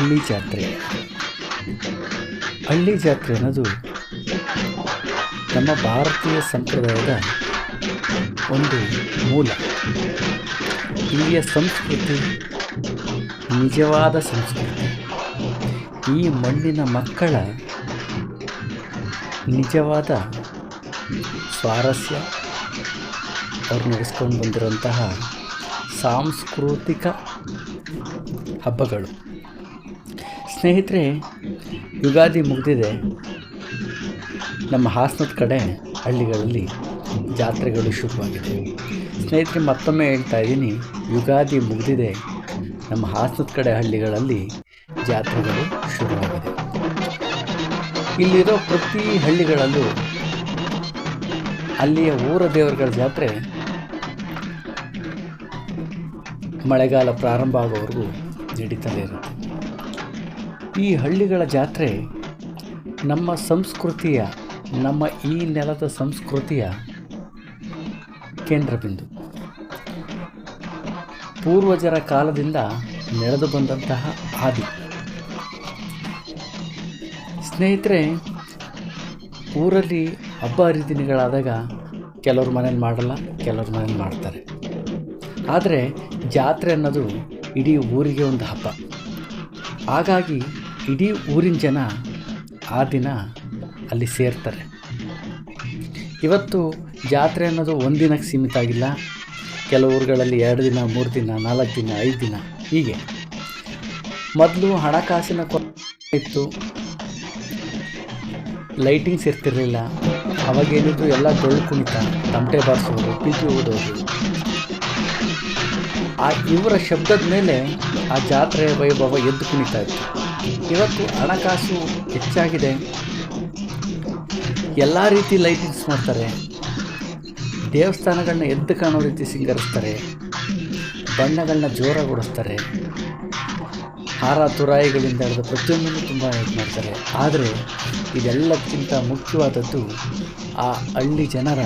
ಹಳ್ಳಿ ಜಾತ್ರೆ. ಹಳ್ಳಿ ಜಾತ್ರೆ ಅನ್ನೋದು ನಮ್ಮ ಭಾರತೀಯ ಸಂಪ್ರದಾಯದ ಒಂದು ಮೂಲ. ಇಲ್ಲಿಯ ಸಂಸ್ಕೃತಿ, ನಿಜವಾದ ಸಂಸ್ಕೃತಿ. ಈ ಮಣ್ಣಿನ ಮಕ್ಕಳ ನಿಜವಾದ ಸ್ವಾರಸ್ಯ ಅವ್ರು ನಡೆಸ್ಕೊಂಡು ಬಂದಿರುವಂತಹ ಸಾಂಸ್ಕೃತಿಕ ಹಬ್ಬಗಳು. ಸ್ನೇಹಿತರೆ, ಯುಗಾದಿ ಮುಗಿದಿದೆ. ನಮ್ಮ ಹಾಸನದ ಕಡೆ ಹಳ್ಳಿಗಳಲ್ಲಿ ಜಾತ್ರೆಗಳು ಶುರುವಾಗಿದೆ. ಸ್ನೇಹಿತರೆ, ಮತ್ತೊಮ್ಮೆ ಹೇಳ್ತಾ ಇದ್ದೀನಿ, ಯುಗಾದಿ ಮುಗಿದಿದೆ. ನಮ್ಮ ಹಾಸನದ ಕಡೆ ಹಳ್ಳಿಗಳಲ್ಲಿ ಜಾತ್ರೆಗಳು ಶುರುವಾಗಿದೆ. ಇಲ್ಲಿರೋ ಪ್ರತಿ ಹಳ್ಳಿಗಳಲ್ಲೂ ಅಲ್ಲಿಯ ಊರ ದೇವರುಗಳ ಜಾತ್ರೆ ಮಳೆಗಾಲ ಪ್ರಾರಂಭ ಆಗೋವರೆಗೂ ನಡೀತಲೇ ಇರುತ್ತೆ. ಈ ಹಳ್ಳಿಗಳ ಜಾತ್ರೆ ನಮ್ಮ ಸಂಸ್ಕೃತಿಯ, ನಮ್ಮ ಈ ನೆಲದ ಸಂಸ್ಕೃತಿಯ ಕೇಂದ್ರ ಬಿಂದು ಪೂರ್ವಜರ ಕಾಲದಿಂದ ನಡೆದು ಬಂದಂತಹ ಹಾದಿ. ಸ್ನೇಹಿತರೆ, ಊರಲ್ಲಿ ಹಬ್ಬ ಹರಿದಿನಗಳಾದಾಗ ಕೆಲವ್ರ ಮನೇಲಿ ಮಾಡಲ್ಲ, ಕೆಲವ್ರ ಮನೇಲಿ ಮಾಡ್ತಾರೆ. ಆದರೆ ಜಾತ್ರೆ ಅನ್ನೋದು ಇಡೀ ಊರಿಗೆ ಒಂದು ಹಬ್ಬ. ಹಾಗಾಗಿ ಇಡೀ ಊರಿನ ಜನ ಆ ದಿನ ಅಲ್ಲಿ ಸೇರ್ತಾರೆ. ಇವತ್ತು ಜಾತ್ರೆ ಅನ್ನೋದು ಒಂದಿನಕ್ಕೆ ಸೀಮಿತ ಆಗಿಲ್ಲ. ಕೆಲವು ಊರುಗಳಲ್ಲಿ ಎರಡು ದಿನ, ಮೂರು ದಿನ, ನಾಲ್ಕು ದಿನ, ಐದು ದಿನ, ಹೀಗೆ. ಮೊದಲು ಹಣಕಾಸಿನ ಕೊರತೆ ಇತ್ತು. ಲೈಟಿಂಗ್ಸ್ ಇರ್ತಿರಲಿಲ್ಲ. ಅವಾಗೇನಿದ್ರು ಎಲ್ಲ ಡೊಳ್ಳು ಕುಣಿತ, ತಮಟೆ ಬಾರಿಸೋದು ಪಿಪಿ ಓದೋದು ಆ ಇವರ ಶಬ್ದದ ಮೇಲೆ ಆ ಜಾತ್ರೆ ವೈಭವ ಎದ್ದು ಕುಣಿತಾ ಇತ್ತು. ಇವತ್ತು ಹಣಕಾಸು ಹೆಚ್ಚಾಗಿದೆ. ಎಲ್ಲ ರೀತಿ ಲೈಟಿಂಗ್ಸ್ ಮಾಡ್ತಾರೆ. ದೇವಸ್ಥಾನಗಳನ್ನ ಎದ್ದು ಕಾಣೋ ರೀತಿ ಸಿಂಗರಿಸ್ತಾರೆ. ಬಣ್ಣಗಳನ್ನ ಜೋರಾಗೊಳಿಸ್ತಾರೆ. ಹಾರ ತುರಾಯಿಗಳಿಂದ ಹಿಡಿದು ಪ್ರತಿಯೊಂದನ್ನು ತುಂಬ ಇದು ಮಾಡ್ತಾರೆ. ಆದರೆ ಇದೆಲ್ಲಕ್ಕಿಂತ ಮುಖ್ಯವಾದದ್ದು ಆ ಹಳ್ಳಿ ಜನರ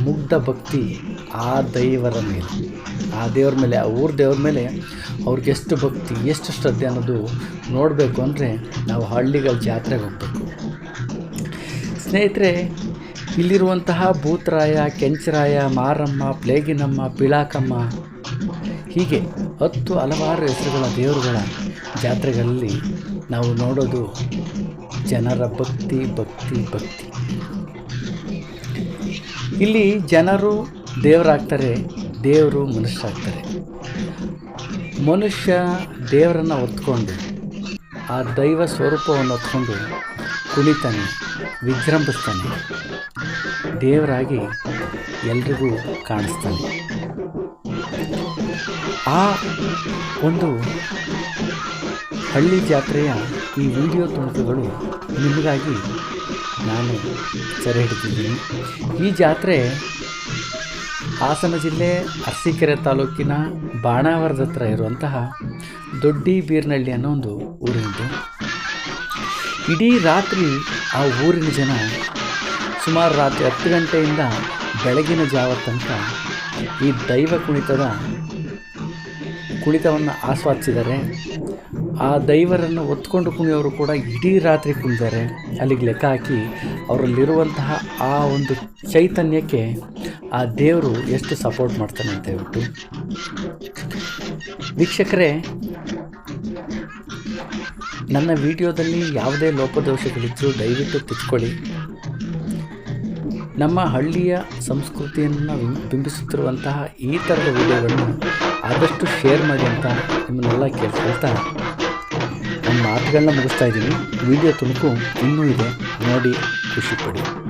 ಮುಗ್ಧ ಭಕ್ತಿ ಆ ದೈವರ ಮೇಲೆ. ಆ ದೇವ್ರ ಮೇಲೆ, ಆ ಊರ ದೇವ್ರ ಮೇಲೆ ಅವ್ರಿಗೆ ಎಷ್ಟು ಭಕ್ತಿ, ಎಷ್ಟು ಶ್ರದ್ಧೆ ಅನ್ನೋದು ನೋಡಬೇಕು ಅಂದರೆ ನಾವು ಹಳ್ಳಿಗಳ ಜಾತ್ರೆಗೆ ಹೋಗಬೇಕು. ಸ್ನೇಹಿತರೆ, ಇಲ್ಲಿರುವಂತಹ ಭೂತರಾಯ, ಕೆಂಚರಾಯ, ಮಾರಮ್ಮ, ಪ್ಲೇಗಿನಮ್ಮ, ಪಿಳಾಕಮ್ಮ, ಹೀಗೆ ಹತ್ತು ಹಲವಾರು ಹೆಸರುಗಳ ದೇವರುಗಳ ಜಾತ್ರೆಗಳಲ್ಲಿ ನಾವು ನೋಡೋದು ಜನರ ಭಕ್ತಿ ಭಕ್ತಿ ಭಕ್ತಿ. ಇಲ್ಲಿ ಜನರು ದೇವರಾಗ್ತಾರೆ, ದೇವರು ಮನುಷ್ಯರಾಗ್ತಾರೆ. ಮನುಷ್ಯ ದೇವರನ್ನು ಹೊತ್ಕೊಂಡು ಆ ದೈವ ಸ್ವರೂಪವನ್ನು ಹೊತ್ಕೊಂಡು ಕುಣಿತಾನೆ, ವಿಜೃಂಭಿಸ್ತಾನೆ, ದೇವರಾಗಿ ಎಲ್ರಿಗೂ ಕಾಣಿಸ್ತಾನೆ. ಆ ಒಂದು ಹಳ್ಳಿ ಜಾತ್ರೆಯ ಈ ವಿಡಿಯೋ ತುಣುಕುಗಳು ನಿಮಗಾಗಿ ನಾನು ಸೆರೆ ಹಿಡಿದಿದ್ದೀನಿ. ಈ ಜಾತ್ರೆ ಹಾಸನ ಜಿಲ್ಲೆ ಅರಸೀಕೆರೆ ತಾಲೂಕಿನ ಬಾಣಾವರದ ಹತ್ರ ಇರುವಂತಹ ದೊಡ್ಡಿ ಬೀರ್ನಳ್ಳಿ ಅನ್ನೋ ಒಂದು ಊರಿನದು ಇಡೀ ರಾತ್ರಿ ಆ ಊರಿನ ಜನ ಸುಮಾರು ರಾತ್ರಿ ಹತ್ತು ಗಂಟೆಯಿಂದ ಬೆಳಗಿನ ಜಾವ ತನಕ ಈ ದೈವ ಕುಣಿತದ ಕುಣಿತವನ್ನು ಆಸ್ವಾದಿಸಿದ್ದಾರೆ. ಆ ದೈವರನ್ನು ಒತ್ಕೊಂಡು ಕುಣಿಯವರು ಕೂಡ ಇಡೀ ರಾತ್ರಿ ಕುಣಿದಾರೆ, ಅಲ್ಲಿಗೆ ಲೆಕ್ಕ ಹಾಕಿ ಅವರಲ್ಲಿರುವಂತಹ ಆ ಒಂದು ಚೈತನ್ಯಕ್ಕೆ ಆ ದೇವರು ಎಷ್ಟು ಸಪೋರ್ಟ್ ಮಾಡ್ತಾನೆ ಅಂತ ಹೇಳ್ಬಿಟ್ಟು. ವೀಕ್ಷಕರೇ, ನನ್ನ ವಿಡಿಯೋದಲ್ಲಿ ಯಾವುದೇ ಲೋಪದೋಷಗಳಿದ್ದರೂ ದಯವಿಟ್ಟು ತಿಳ್ಕೊಳ್ಳಿ ನಮ್ಮ ಹಳ್ಳಿಯ ಸಂಸ್ಕೃತಿಯನ್ನು ಬಿಂಬಿಸುತ್ತಿರುವಂತಹ ಈ ಥರದ ವಿಡಿಯೋಗಳನ್ನು ಆದಷ್ಟು ಶೇರ್ ಮಾಡಿ ಅಂತ ನಿಮ್ಮನ್ನೆಲ್ಲ ಕೇಳ್ಕೊಳ್ತಾ ನನ್ನ ಮಾತುಗಳನ್ನ ಮುಗಿಸ್ತಾ ಇದ್ದೀನಿ. ವಿಡಿಯೋ ತುಣುಕು ಇನ್ನೂ ಇದೆ. ನೋಡಿ ಖುಷಿಪಡಿ